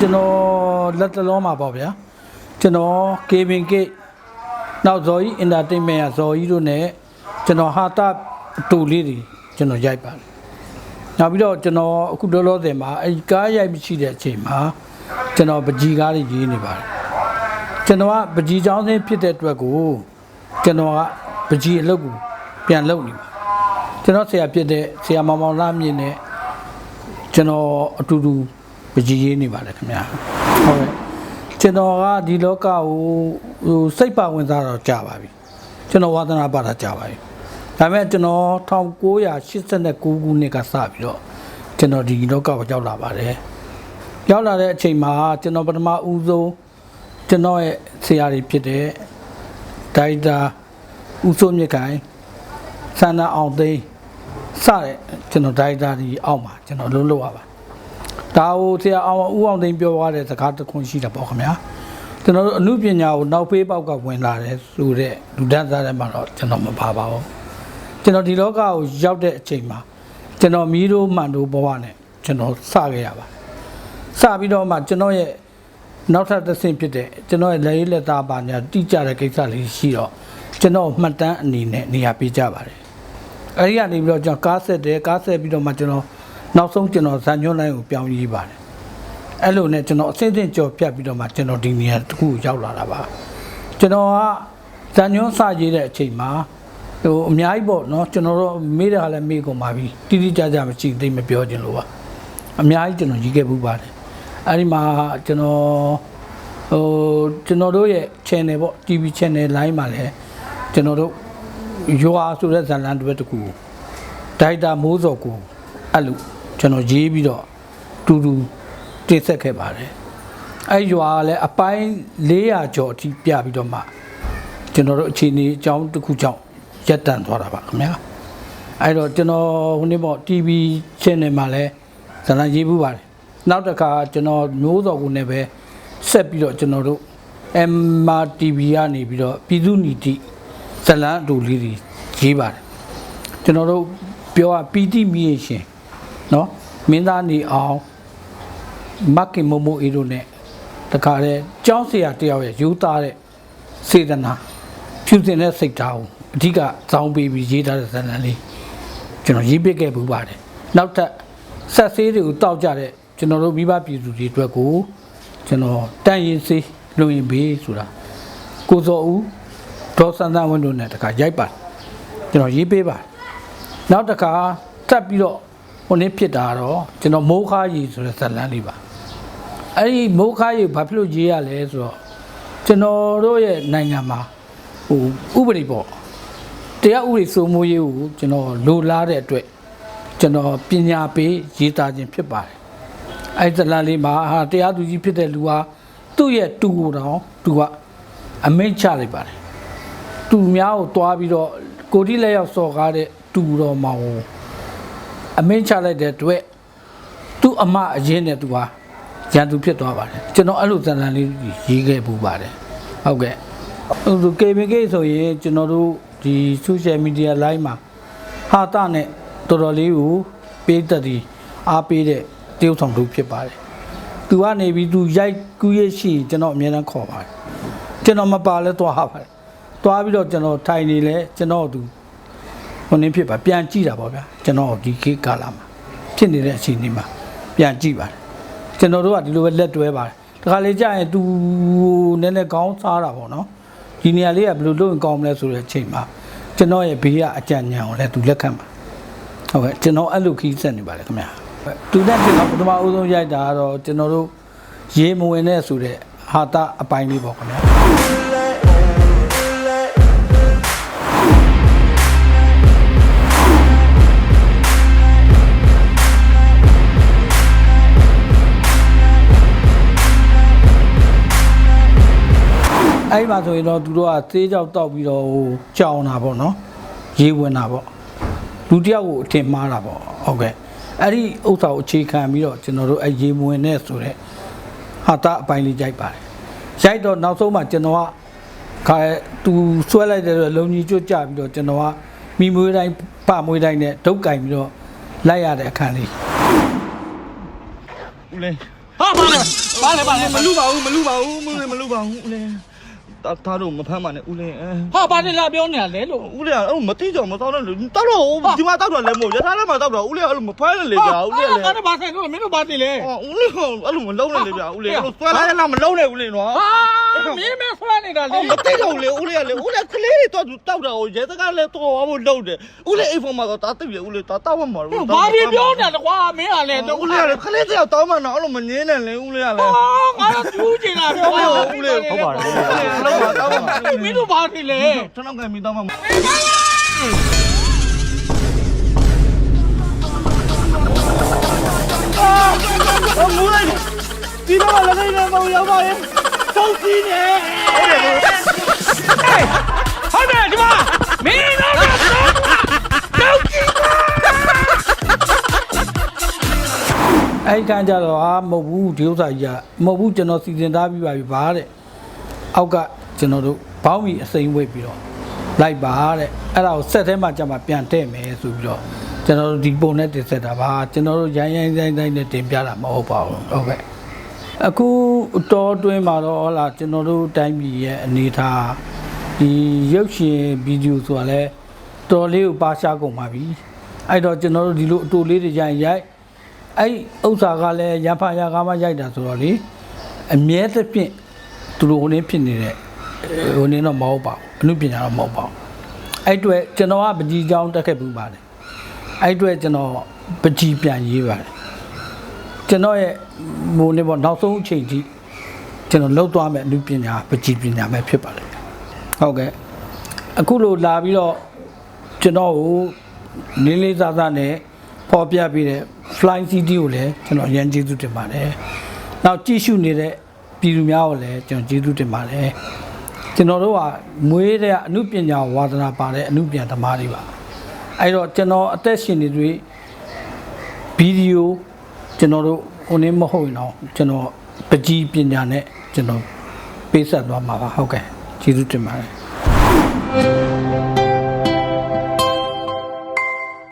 ကျွန်တော်လက်တလုံးမှာပေါ့ဗျာကျွန်တော် Kevin Gate နောက်ဇော်ကြီး Entertainment ကဇော်ကြီးတို့ ਨੇ ကျွန်တော်ဟာတာအတူလေးတွေကျွန်တော်ရိုက်ပါတယ်နောက်ပြီးတော့ကျွန်တော်အခုလောလောဆယ်မှာအဲဒီကားရိုက်မရှိတဲ့အချိန်မှာကျွန်တော်ပကြီးကားတွေရေးနေပါတယ်ကျွန်တော်ကပကြီးချောင်းစင်းဖြစ်တဲ့အတွက်ကိုကျွန်တော်ကပကြီးအလုပ်ကိုပြန်လုပ်နေပါကျွန်တော်ဆရာဖြစ်တဲ့ဆရာမောင်မောင်လာမြင့်နဲ့ကျွန်တော်အတူတူ ပကြီးရေးနေပါတယ်ခင်ဗျာဟုတ်ကဲ့ကျွန်တော်ကဒီလောကကိုဟိုစိတ်ပါဝင်စားတော့ကြာပါပြီကျွန်တော်ဝါသနာပါတာကြာပါပြီဒါပေမဲ့ကျွန်တော်1989ခုနှစ်ကစပြီးတော့ကျွန်တော်ဒီလောကကိုရောက်လာပါတယ်ရောက်လာတဲ့အချိန်မှာကျွန်တော်ပထမဦးဆုံးကျွန်တော်ရဲ့ဆရာတွေဖြစ်တဲ့ဒိုက်တာဦးစိုးမြင့်ခိုင်ဆန္ဒအောင်သိန်းစတဲ့ကျွန်တော်ဒိုင်တာဒီအောက်မှာကျွန်တော်လုံးလို့ရပါ ဒါဟိုဆရာအောင်ဦးအောင်သိန်းပြောသွားတဲ့စကားတစ်ခွန်းရှိတာပေါ့ခင်ဗျာကျွန်တော်တို့အမှုပညာကိုနောက်ဖေးပေါက်ကဝင်လာတယ်ဆိုတဲ့လူဒန်းစားထဲမှာတော့ကျွန်တော်မပါပါဘူးကျွန်တော်ဒီလောကကိုရောက်တဲ့အချိန်မှာကျွန်တော်မီးတို့မှန်တို့ဘဝနဲ့ကျွန်တော်စခဲ့ရပါစပြီးတော့မှကျွန်တော်ရဲ့နောက်ထပ်တစ်ဆင့်ဖြစ်တဲ့ကျွန်တော်ရဲ့လက်ရည်လက်သားပါညာတိကျတဲ့ကိစ္စလေးရှိတော့ကျွန်တော်မှတ်တမ်းအနေနဲ့နေရာပေးကြပါတယ်အဲ့ဒီကနေပြီးတော့ကျွန်တော်ကားဆက်တယ်ကားဆက်ပြီးတော့မှကျွန်တော် နောက်ဆုံးကျွန်တော်ဇာညွှန်းလိုင်းကိုပြောင်းရေးပါတယ်အဲ့လိုနဲ့ကျွန်တော်အစင်းစင်းကြော်ပြတ်ပြီးတော့မှကျွန်တော်ဒီနေရာတစ်ခုကိုရောက်လာတာပါကျွန်တော်ကဇာညွှန်းစရေးတဲ့အချိန်မှာဟိုအများကြီးပေါ့နော်ကျွန်တော်တို့မေးတာလည်းမေးကုန်ပါပြီတိတိကျကျမရှိသိမပြောချင်လို့ပါအများကြီးကျွန်တော်ရေးခဲ့ပူပါတယ်အဲ့ဒီမှာကျွန်တော်ဟိုကျွန်တော်တို့ရဲ့ channel ပေါ့ TV channel line မှာလည်းကျွန်တော်တို့ရွာဆိုတဲ့ဇာတ်လမ်းတစ်တစ်ခုကိုဒိုက်တာမိုးစော်ကိုအဲ့လို ကျွန်တော်ရေးပြီးတော့တူတူတင်ဆက်ခဲ့ပါတယ်အဲ့ရွာကလည်းအပိုင်း400ကျော်အထိပြပြီးတော့မှကျွန်တော်တို့အခြေအနေအကြောင်းတစ်ခုကြောင့်ရက်တန့်သွားတာပါခင်ဗျာအဲ့တော့ကျွန်တော်ဟိုနေ့ပေါ့ TV channel မှာလည်းဇာတ်လမ်းရေးဘူးပါတယ်နောက်တစ်ခါကျွန်တော်မျိုးစော်ကိုလည်းပဲဆက်ပြီးတော့ကျွန်တော်တို့ MRTV ကနေပြီးတော့ပြည်သူနီတိဇလန်းအတူလေးတွေရေးပါတယ်ကျွန်တော်တို့ပြောရပီတိမီးရှင်เน နော်မင်းသားနေအောင်မကင်မမိုအေတို့ ਨੇ တခါတဲ့ကြောင်းဆရာတယောက်ရဲ့ယူသားတဲ့စေတနာဖြူစင်တဲ့စိတ်ဓာတ်ကိုအဓိကဇောင်းပေးပြီးရေးထားတဲ့ဇာတ်လမ်းလေးကျွန်တော်ရေးပစ်ခဲ့ပူပါတယ်နောက်ထပ်ဆက်ဆေးတွေကိုတောက်ကြတဲ့ကျွန်တော်တို့မိဘပြည်သူတွေအတွက်ကိုကျွန်တော်တန်ရင်ဆေးလုံရင်ဘေးဆိုတာကိုစောဦးဒေါ်စန်းစန်းဝင်းတို့ ਨੇ တခါရိုက်ပါကျွန်တော်ရေးပေးပါနောက်တခါတက်ပြီးတော့ ဟိုနေ့ဖြစ်တာတော့ကျွန်တော်မိုးခါရီဆိုတဲ့ဇာတ်လမ်းလေးပါအဲ့ဒီမိုးခါရီဘာဖြစ်လို့ရေးရလဲဆိုတော့ကျွန်တော်တို့ရဲ့နိုင်ငံမှာဟိုဥပဒေပေါ့တရားဥပဒေစိုးမိုးရေးကိုကျွန်တော်လိုလားတဲ့အတွက်ကျွန်တော်ပညာပေးရေးသားခြင်းဖြစ်ပါတယ်အဲ့ဒီဇာတ်လမ်းလေးမှာဟာတရားသူကြီးဖြစ်တဲ့လူဟာသူ့ရဲ့တူကိုတောင်သူကအမိန့်ချလိုက်ပါတယ်တူများကိုတွားပြီးတော့ကိုတိလက်ရောက်စော်ကားတဲ့တူတော်မောင်ကို အမင်းချလိုက်တဲ့အတွက်သူ့အမအရင်နဲ့သူဟာရန်သူဖြစ်သွားပါတယ်ကျွန်တော်အဲ့လိုဇာတ်လမ်းလေးရေးခဲ့ပူပါတယ်ဟုတ်ကဲ့ဟိုဆို KBK ဆိုရင်ကျွန်တော်တို့ဒီ social media line မှာဟာတာနဲ့တော်တော်လေးကိုပေးသက်ဒီအားပေးတဲ့တရုတ်ဆောင်သူဖြစ်ပါတယ်သူကနေပြီးသူရိုက်ကူးရရှိရင်ကျွန်တော်အများအားခေါ်ပါတယ်ကျွန်တော်မပါလဲသွားပါတယ်သွားပြီးတော့ကျွန်တော်ထိုင်နေလဲကျွန်တော်သူ ဟိုနည်းဖြစ်ပါပြန်ကြည့်တာပေါ့ဗျာကျွန်တော်ဒီခေတ်ကာလမှာဖြစ်နေတဲ့အချိန်นี้မှာပြန်ကြည့်ပါတယ်ကျွန်တော်တို့ကဒီလိုပဲလက်တွဲပါတယ်တခါလေကြာရင်သူနည်းနည်းခေါင်းစားတာပေါ့နော်ဒီနေရာလေးကဘယ်လိုလုပ်ရင်ကောင်းမလဲဆိုတဲ့အချိန်မှာကျွန်တော်ရဲ့ဘေးကအကြံဉာဏ်ကိုလည်းသူလက်ခံပါဟုတ်ကဲ့ကျွန်တော်အဲ့လိုခီးဆက်နေပါတယ်ခင်ဗျာသူနဲ့ကျွန်တော်ပထမအဦးဆုံးရိုက်တာကတော့ကျွန်တော်တို့ရေမဝင်တဲ့ဆိုတဲ့ဟာတာအပိုင်းလေးပေါ့ခင်ဗျာ အဲ့ဒီမှာဆိုရင်တော့သူတို့ကသေးကြောက်တောက်ပြီးတော့ဟိုကြောင်တာပေါ့နော်ရေးဝင်တာပေါ့လူတစ်ယောက်ကိုအထင်မှားတာပေါ့ဟုတ်ကဲ့အဲ့ဒီဥစ္စာကိုအခြေခံပြီးတော့ကျွန်တော်တို့အဲ့ရေးဝင်နဲ့ဆိုတော့ဟာတာအပိုင်းလေးကြိုက်ပါတယ်ရိုက်တော့နောက်ဆုံးမှကျွန်တော်ကခါသူဆွဲလိုက်တဲ့လုံကြီးကျွတ်ကြပြီးတော့ကျွန်တော်ကမိမွေးတိုင်းပမွေးတိုင်းနဲ့ဒုတ်ကင်ပြီးတော့လိုက်ရတဲ့အခန်းလေးဦးလေးဟာပါလေပါလေပါလေမလူပါဘူးမလူပါဘူးဦးလေးမလူပါဘူးဦးလေး တာသားတို့မဖမ်းပါနဲ့ဦးလေးအဲဟာပါလေလာပြောနေရလဲလို့ဦးလေးအဲ့မတိကြမတော့လို့တောက်တော့ဒီမှာတောက်တော့လည်းမဟုတ်ရထားလည်းမတောက်တော့ဦးလေးအဲ့လိုမဖမ်းလေကြာဦးလေးလည်းဟာဘာဘာဆိုင်လို့မင်းတို့ပါနေလဲအော်ဦးလေးအဲ့လိုမလုံးနဲ့လေဗျာဦးလေးအဲ့လိုဆွဲလာရလားမလုံးနဲ့ဦးလေးနော်ဟာမင်းမဆွဲနေတာလေအော်မတိတော့လေဦးလေးကလေဦးလေးကလေးတွေတော့တောက်တာကိုရဲတကားလည်းတော့ဘာလို့လုံးတယ်ဦးလေးအိမ်ဖော်မှာတော့တာတိပြီဦးလေးတာတောက်မှမှာဘာပြီးပြောနေတာကွာမင်းကလည်းတော့ဦးလေးကလေကလေးတယောက်တောင်းမှတော့အဲ့လိုမငင်းနဲ့လေဦးလေးကလေဟာငါတော့ကျူးချင် တာပြောဦးလေးဦးလေးဟုတ်ပါတယ်ဦးလေးလုံးဝတောင်းမှမင်းတို့ပါနေလဲကျွန်တော်ကမိတောင်းမှအော်ငူလိုက်ဒီတော့လည်းလည်းမရောက်ပါရဲ့စောက်ကြီးနေဟုတ်တယ်ဟုတ်တယ်ဒီမှာမင်းတို့ကတော့ အဲ့ကန်ကြတော့အာမဟုတ်ဘူးဒီဥစ္စာကြီးကမဟုတ်ဘူးကျွန်တော်စီစဉ်ထားပြီးပါပြီဗာတဲ့အောက်ကကျွန်တော်တို့ဘောင်းမီအစိမ့်ဝိတ်ပြီးတော့လိုက်ပါတဲ့အဲ့ဒါကိုဆက်ထဲမှာကြမှာပြန်တဲ့မယ်ဆိုပြီးတော့ကျွန်တော်တို့ဒီပုံနဲ့တင်ဆက်တာပါကျွန်တော်တို့ရိုင်းရိုင်းဆိုင်ဆိုင်နဲ့တင်ပြတာမဟုတ်ပါဘူးဟုတ်ကဲ့အခုတော်တွင်းမှာတော့ဟလာကျွန်တော်တို့တိုင်းပြည်ရဲ့အနေအထားဒီရုပ်ရှင်ဗီဒီယိုဆိုတာလဲတော်လေးကိုပါရှားကုန်ပါပြီအဲ့တော့ကျွန်တော်တို့ဒီလိုအတူလေးတွေရိုင်းရိုက် အဲ့ဥစ္စာကလည်းရံဖာရကားမရိုက်တာဆိုတော့လေအမြဲသဖြင့်သူတို့ဟိုနေဖြစ်နေတဲ့ဟိုနေတော့မဟုတ်ပါဘူးအမှုပညာတော့မဟုတ်ပါဘူးအဲ့အတွက်ကျွန်တော်ကပကြီးချောင်းတက်ခဲ့ပူပါတယ်အဲ့အတွက်ကျွန်တော်ပကြီးပြန်ရေးပါတယ်ကျွန်တော်ရဲ့ဟိုနေပေါ့နောက်ဆုံးအချိန်ထိကျွန်တော်လောက်သွားမယ်အမှုပညာပကြီးပညာပဲဖြစ်ပါတယ်ဟုတ်ကဲ့အခုလိုလာပြီးတော့ကျွန်တော်ကိုလေးလေးစားစားနဲ့ပေါ်ပြပေးတဲ့ Flying City ကိုလည်းကျွန်တော်အရင်ကျေးဇူးတင်ပါတယ်။နောက်ကြည့်ရှုနေတဲ့ပြည်သူများကိုလည်းကျွန်တော်ကျေးဇူးတင်ပါတယ်။ကျွန်တော်တို့ကမွေးတဲ့အမှုပညာဝါသနာပါတဲ့အမှုပညာသမားတွေပါ။အဲ့တော့ကျွန်တော်အသက်ရှင်နေတွေ့ဗီဒီယိုကျွန်တော်တို့ဟိုနေမဟုတ်ရင်တော့ကျွန်တော်ပကြီးပညာနဲ့ကျွန်တော်ပေးဆက်သွားမှာပါဟုတ်ကဲ့ကျေးဇူးတင်ပါတယ်